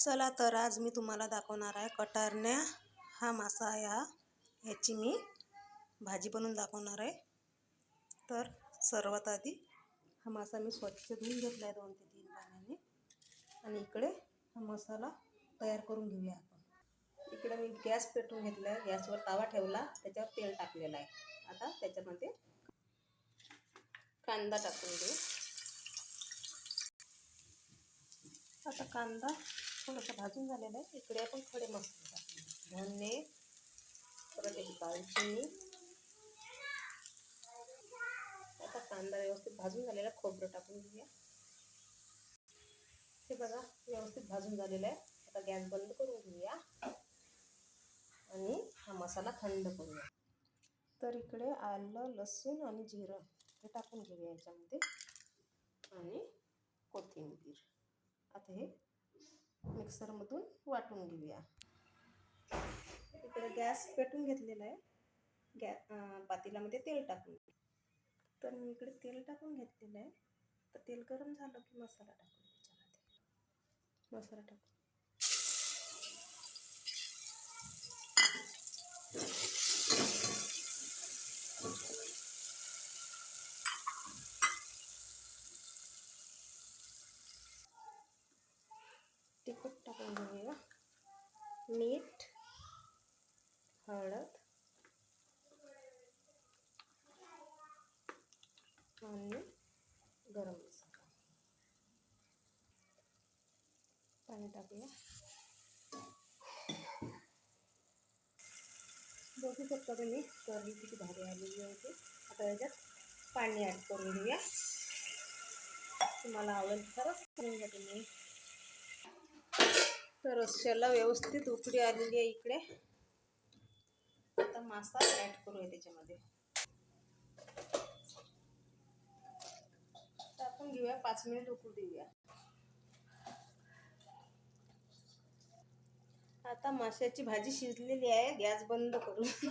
चला तर आज मी तुम्हाला दाखवणार आहे कटारण्या. हा मासा या ह्याची मी भाजी बनवून दाखवणार आहे. तर सर्वात आधी हा मासा मी स्वच्छ धुवून घेतला आहे दोन ते तीन पाण्याने. आणि इकडे हा मसाला तयार करून घेऊया आपण. इकडे मी गॅस पेटवून घेतला आहे गॅसवर तावा ठेवला. त्याच्यावर तेल टाकलेलं आहे. आता त्याच्यामध्ये कांदा टाकून घेऊ. आता कांदा थोडासा भाजून झालेलं आहे. इकडे आपण खडे मस्त टाकले धने परत एक दालचिनी. आता कांदा व्यवस्थित भाजून झालेला आहे, खोबरं टाकून घेऊया. हे बघा व्यवस्थित भाजून झालेलं आहे. आता गॅस बंद करून घेऊया. आणि हा मसाला थंड करूया. तर इकडे आलं लसूण आणि जिरं हे टाकून घेऊया याच्यामध्ये. आणि कोथिंबीर. आता हे मिक्सरमधून वाटून घेऊया. इकडे गॅस पेटून घेतलेला आहे. गॅ पातेल्यामध्ये तेल टाकून तर मी इकडे तेल टाकून घेतलेलं आहे. तर तेल गरम झालं की मसाला टाकून त्याच्यामध्ये मसाला टाकून टाकून घेऊया मीठ हळद आणि गरम मसाला. पाणी टाकूया. बघू शकता तुम्ही कढई किती भारी आलेली आहे आता याच्यात पाणी ॲड करून घेऊया. तुम्हाला आवडेल खरंच करून घ्या तुम्ही. तर रश्श्याला व्यवस्थित उकडी आलेली आहे इकडे. आता मासा ॲड करूया त्याच्यामध्ये. टाकून घेऊया पाच मिनिट उकळू देऊया. आता माशाची भाजी शिजलेली आहे गॅस बंद करून.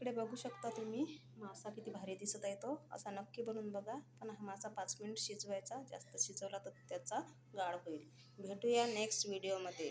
इकडे बघू शकता तुम्ही. मासा किती भारी दिसत आहे तो. असा नक्की बनवून बघा. पण हा मासा पाच मिनिट शिजवायचा. जास्त शिजवला तर त्याचा गाळ होईल. भेटूया नेक्स्ट व्हिडिओमध्ये